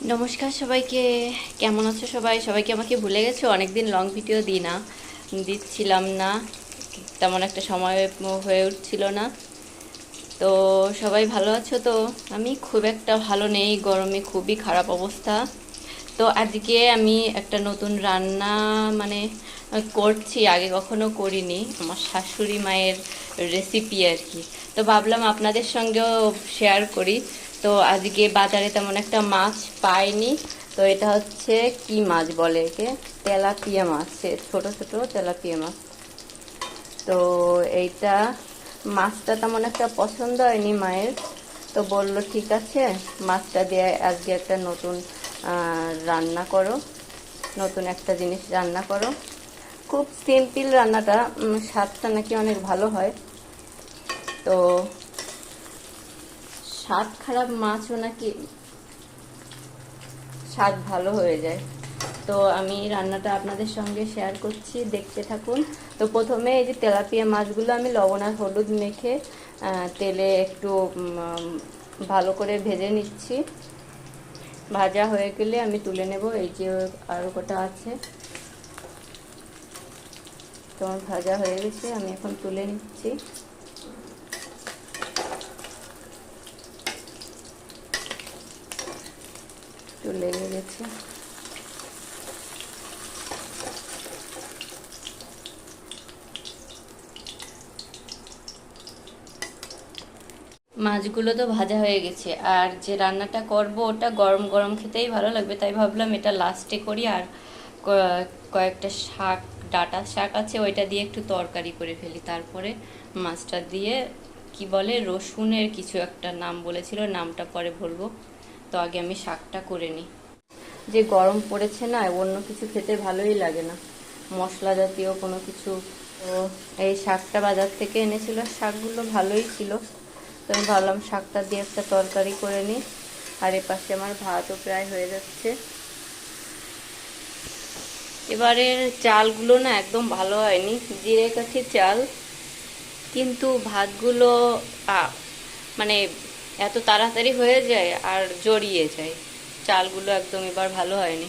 নমস্কার সবাইকে। কেমন আছো সবাই? সবাইকে আমাকে ভুলে গেছো? অনেকদিন লং ভিডিও দিই না। দিচ্ছিলাম না। তেমন একটা সময় হয়ে উঠছিল না। তো সবাই ভালো আছো তো? আমি খুব একটা ভালো নেই। গরমে খুবই খারাপ অবস্থা। তো আজকে আমি একটা নতুন রান্না মানে করছি। আগে কখনো করিনি। আমার শাশুড়ি মায়ের রেসিপি আর কি। তো ভাবলাম আপনাদের সঙ্গেও শেয়ার করি। তো আজকে বাজারে তেমন একটা মাছ পাইনি। তো এটা হচ্ছে কি মাছ বলে একে? তেলাপিয়া মাছ ছোট ছোট তেলাপিয়া মাছ। তো এইটা মাছটা তেমন একটা পছন্দ হয়নি মায়ের। তো বলল, ঠিক আছে, মাছটা দিয়ে আজকে একটা নতুন রান্না করো। নতুন একটা জিনিস রান্না করো। খুব সিম্পল রান্নাটা স্বাদটা নাকি অনেক ভালো হয়। তো স্বাদ খারাপ মাছও নাকি স্বাদ ভালো হয়ে যায়। তো আমি রান্নাটা আপনাদের সঙ্গে শেয়ার করছি, দেখতে থাকুন। তো প্রথমে এই যে তেলাপিয়া মাছগুলো আমি লবণ আর হলুদ মেখে তেলে একটু ভালো করে ভেজে নিচ্ছি। ভাজা হয়ে গেলে আমি তুলে নেব, এই যে আরও কটা আছে। তোমার ভাজা হয়ে গেছে, আমি এখন তুলে নিচ্ছি। একটু লেগে গেছে। মাছগুলো তো ভাজা হয়ে গেছে, আর যে রান্নাটা করব ওটা গরম গরম খেতেই ভালো লাগবে, তাই ভাবলাম এটা লাস্টে করি, আর কয়েকটা শাক, ডাটা শাক আছে, ওইটা দিয়ে একটু তরকারি করে ফেলি। তারপরে মাছটা দিয়ে কি বলে, রসুনের কিছু একটা নাম বলেছিল, নামটা পরে বলব। তো আগে আমি শাকটা করে নিই। যে গরম পড়েছে না, অন্য কিছু খেতে ভালোই লাগে না। মশলা জাতীয় কোনো কিছু, তো এই শাকটা বাজার থেকে এনেছিল, শাকগুলো ভালোই ছিল। তো আমি ভাবলাম শাকটা দিয়ে একটা তরকারি করে নিই। আর এ পাশে আমার ভাতও প্রায় হয়ে যাচ্ছে। এবারের চালগুলো না একদম ভালো হয়নি, জিরে কাঠি চাল। কিন্তু ভাতগুলো মানে এত তাড়াতাড়ি হয়ে যায় আর জড়িয়ে যায়। চালগুলো একদম এবার ভালো হয়নি।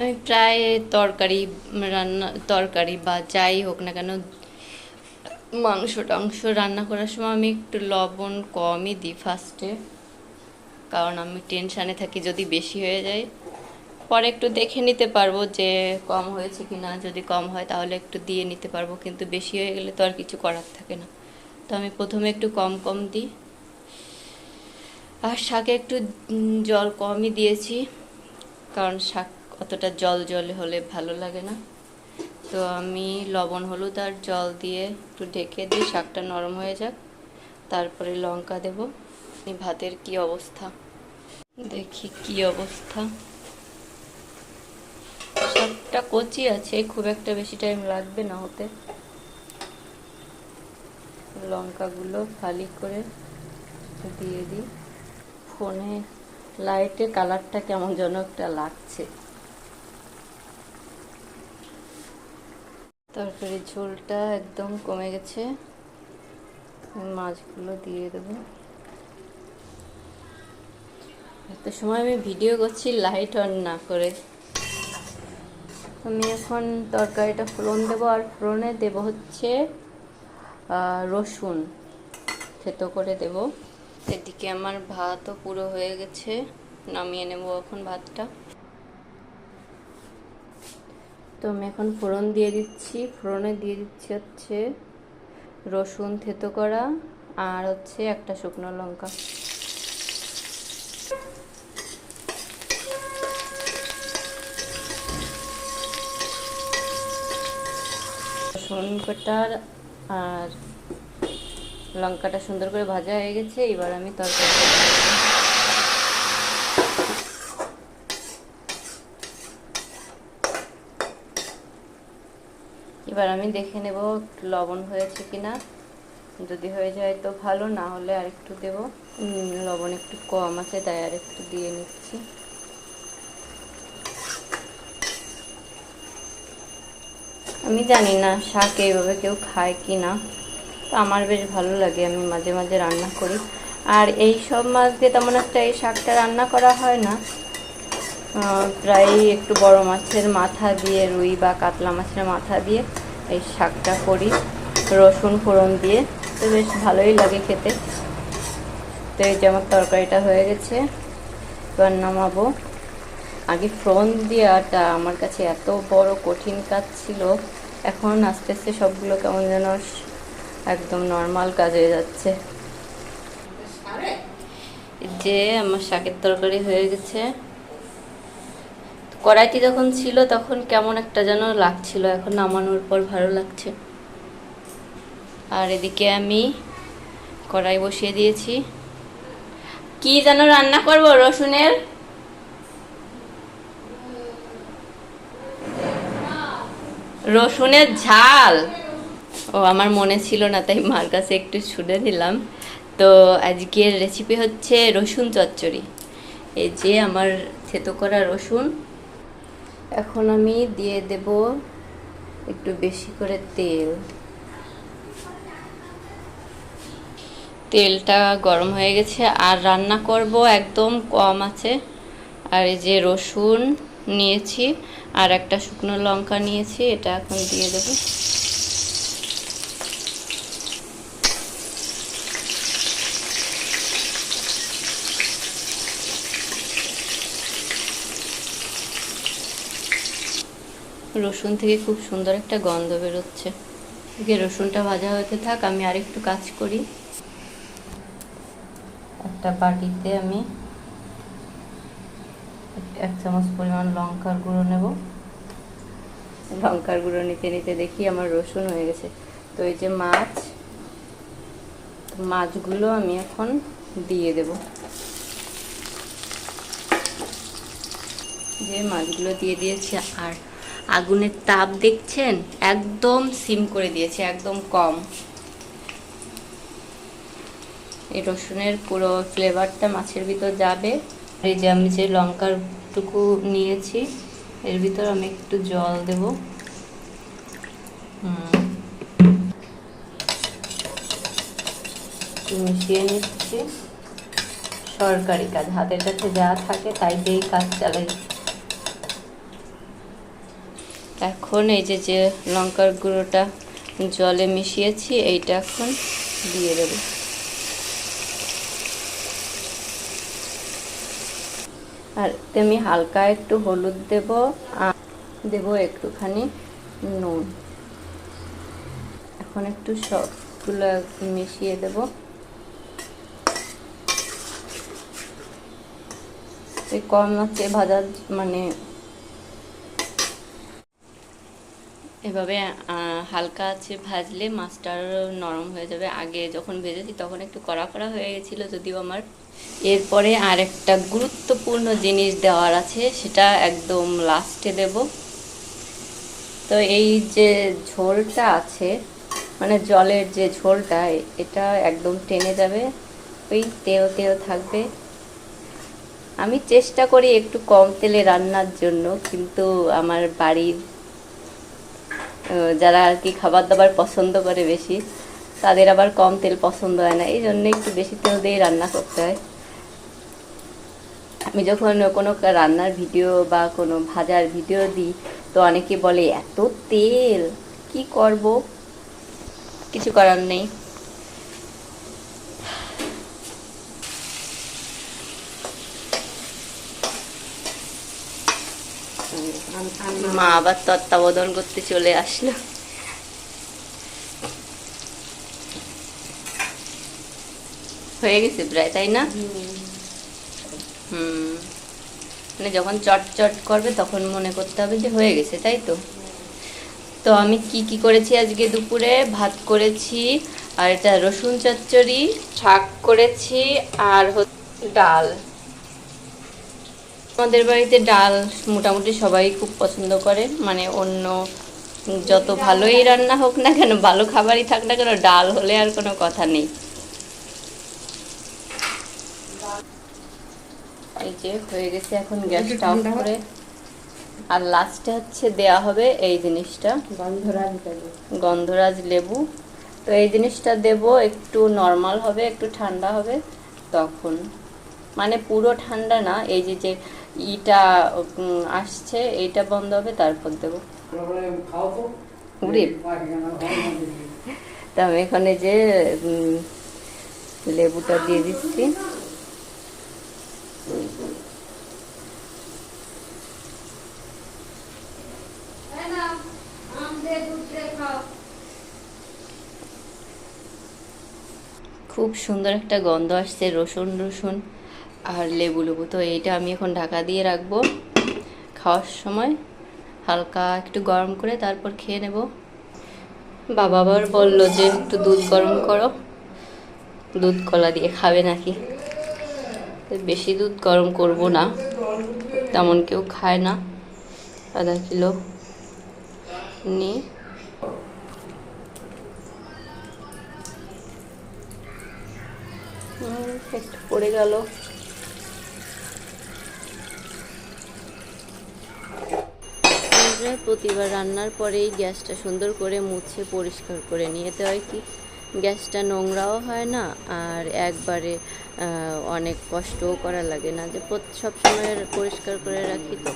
আমি প্রায় তরকারি, রান্না, তরকারি বা যাই হোক না কেন, মাংস টাংস রান্না করার সময় আমি একটু লবণ কমই দিই ফার্স্টে কারণ আমি টেনশানে থাকি, যদি বেশি হয়ে যায় পরে একটু দেখে নিতে পারব যে কম হয়েছে কি না যদি কম হয় তাহলে একটু দিয়ে নিতে পারব, কিন্তু বেশি হয়ে গেলে তো আর কিছু করার থাকে না। তো আমি প্রথমে একটু কম কম দিই। আর শাকে একটু জল কমই দিয়েছি, কারণ শাক অতটা জল জলে হলে ভালো লাগে না। তো আমি লবণ, হলুদ আর জল দিয়ে একটু ঢেকে দিই, শাকটা নরম হয়ে যাক। তারপরে লঙ্কা দেব। ভাতের কি অবস্থা? দেখি কি অবস্থা। শাকটা কচি আছে, খুব একটা বেশি টাইম লাগবে না হতে। লঙ্কাগুলো ফালি করে দিয়ে দিই। ফোনে লাইটে কালারটা কেমন যেন একটা লাগছে। তারপরে ঝোলটা একদম কমে গেছে। মাছগুলো দিয়ে দেবো। এত সময় আমি ভিডিও করছি লাইট অন না করে। আমি এখন তরকারিটা ফোড়ন দেবো আর ফোড়নে দেব হচ্ছে রসুন থেতো করে দেব। এদিকে আমার ভাতও পুরো হয়ে গেছে, নামিয়ে নেব এখন ভাতটা। তো আমি এখন ফোড়ন দিয়ে দিচ্ছি, ফোড়নে দিয়ে দিচ্ছি হচ্ছে রসুন থেতো করা আর হচ্ছে একটা শুকনো লঙ্কা। রসুন কটার আর লঙ্কাটা সুন্দর করে ভাজা হয়ে গেছে, এবার আমি তরকারি এবার আমি দেখে নেব লবণ হয়েছে কিনা। যদি হয়ে যায় তো ভালো, না হলে আর একটু দেবো লবণ একটু কম আছে, তাই আর একটু দিয়ে নিচ্ছি। আমি জানি না শাক এইভাবে কেউ খায় কি না। তো আমার বেশ ভালো লাগে, আমি মাঝে মাঝে রান্না করি। আর এই সব মাছ দিয়ে তেমন একটা এই শাকটা রান্না করা হয় না। প্রায় একটু বড় মাছের মাথা দিয়ে, রুই বা কাতলা মাছের মাথা দিয়ে এই শাকটা করি। রসুন ফোড়ন দিয়ে, তো বেশ ভালোই লাগে খেতে। তো এই যে আমার তরকারিটা হয়ে গেছে, এবার নামাবো। আগে ফ্রন দেওয়াটা আমার কাছে এত বড় কঠিন কাজ ছিল। এখন আস্তে আস্তে সবগুলো কেমন যেন একদম নর্মাল কাজ হয়ে যাচ্ছে। যে আমার শাকের তরকারি হয়ে গেছে। কড়াইটি যখন ছিল তখন কেমন একটা যেন লাগছিল, এখন নামানোর পর ভালো লাগছে। আর এদিকে আমি কড়াই বসিয়ে দিয়েছি। কি যেন রান্না করব রসুনের? রসুনের ঝাল। ও, আমার মনে ছিল না, তাই মার কাছে একটু শুনে দিলাম তো আজকের রেসিপি হচ্ছে রসুন চচ্চড়ি। এই যে আমার থেতো করা রসুন। এখন আমি দিয়ে দেব একটু বেশি করে তেল। তেলটা গরম হয়ে গেছে, আর রান্না করব একদম কম আছে। আর এই যে রসুন নিয়েছি আর একটা শুকনো লঙ্কা নিয়েছি, এটা এখন দিয়ে দেবো। রসুন থেকে খুব সুন্দর একটা গন্ধ বেরোচ্ছে। এদিকে রসুনটা ভাজা হতে থাক, আমি আরেকটু কাজ করি। একটা বাটিতে আমি এক চামচ পরিমাণ লঙ্কার গুঁড়ো নেব। লঙ্কার গুঁড়ো নিতে নিতে দেখি আমার রসুন হয়ে গেছে। তো এই যে মাছ মাছগুলো আমি এখন দিয়ে দেব। যে মাছগুলো দিয়ে দিয়েছি, আর আগুনের তাপ দেখছেন? একদম সিম করে দিয়েছে, একদম কম। এই রসুনের পুরো ফ্লেভারটা মাছের ভিতর যাবে। এই যে আমি যে লঙ্কার টুকু নিয়েছি, এর ভিতর আমি একটু জল দেব। মিশিয়ে নিচ্ছি। সরকারি কাজ, হাতের কাছে যা থাকে তাই দিয়েই কাজ চালাই। এখন এই যে যে লঙ্কার গুঁড়োটা জলে মিশিয়েছি, এইটা এখন দিয়ে দেবো। আর আমি হালকা একটু হলুদ দেব, আর দেব একটুখানি নুন। এখন একটু সবগুলো মিশিয়ে দেব। এই কম আছে ভাজা মানে এভাবে হালকা আছে ভাজলে মাছটা নরম হয়ে যাবে। আগে যখন ভেজেছি তখন একটু কড়া কড়া হয়ে গেছিল, যদিও আমার এরপরে আর একটা গুরুত্বপূর্ণ জিনিস দেওয়ার আছে, সেটা একদম লাস্টে দেব। তো এই যে ঝোলটা আছে মানে জলের যে ঝোলটা, এটা একদম টেনে যাবে। ওই তেও তেও থাকবে। আমি চেষ্টা করি একটু কম তেলে রান্নার জন্য, কিন্তু আমার বাড়ির যারা আর কি খাবার দাবার পছন্দ করে বেশি তাদের আবার কম তেল পছন্দ হয় না। এই জন্য একটু বেশি তেল দিয়ে রান্না করতে হয়। আমি যখন কোনো রান্নার ভিডিও বা কোনো ভাজার ভিডিও দিই, তো অনেকে বলে, এত তেল, কি করব? কিছু করার নেই। মা আবার তত্ত্বাবধান করতে চলে আসলো। হয়ে গেছে প্রায়, তাই না? হুম। মানে যখন চট চট করবে তখন মনে করতে হবে যে হয়ে গেছে তাই তো? তো আমি কি কি করেছি আজকে দুপুরে? ভাত করেছি, আর এটা রসুন চচ্চড়ি, শাক করেছি, আর ডাল। আমাদের বাড়িতে ডাল মোটামুটি সবাই খুব পছন্দ করে মানে অন্য যত ভালোই রান্না হোক না কেন, ভালো খাবারই থাক না কেন, ডাল হলে আর কোনো কথা নেই। এই যে হয়ে গেছে এখন গ্যাসটা অফ করে। আর লাস্টে হচ্ছে দেয়া হবে এই জিনিসটা। গন্ধরাজ দেবো গন্ধরাজ লেবু। তো এই জিনিসটা দেব একটু নর্মাল হবে একটু ঠান্ডা হবে তখন। মানে পুরো ঠান্ডা না এই যে যে ইটা আসছে এইটা বন্ধ হবে তারপর দেব। তো আমি এখানে যে লেবুটা দিয়ে দিচ্ছি। খুব সুন্দর একটা গন্ধ আসছে, রসুন রসুন আর লেবু লেবু। তো এইটা আমি এখন ঢাকা দিয়ে রাখব। খাওয়ার সময় হালকা একটু গরম করে তারপর খেয়ে নেব। বাবা আবার বলল যে একটু দুধ গরম করো। দুধ কলা দিয়ে খাবে নাকি? বেশি দুধ গরম করব না। তেমন কেউ খায় না। আধা কিলো নিয়ে। একটু পড়ে গেল। প্রতিবার রান্নার পরেই গ্যাসটা সুন্দর করে মুছে পরিষ্কার করে নিতে হয় কি, গ্যাসটা নোংরাও হয় না, আর একবারে অনেক কষ্টও করা লাগে না যে সব সময় পরিষ্কার করে রাখি তো।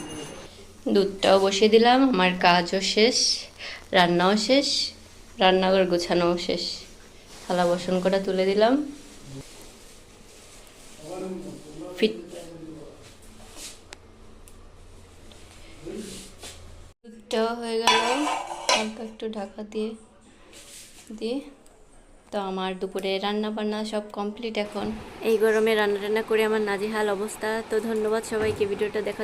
দুধটাও বসিয়ে দিলাম, আমার কাজও শেষ, রান্নাও শেষ, রান্নাঘর গোছানোও শেষ। থালা বসন কটা তুলে দিলাম। ফিট দুধটাও হয়ে গেল। হালকা একটু ঢাকা দিয়ে দিয়ে তো আমার দুপুরে রান্না বান্না সব কমপ্লিট এখন এই গরমে রান্না টান্না করে আমার নাজিহাল অবস্থা তো ধন্যবাদ সবাইকে, ভিডিওটা দেখার।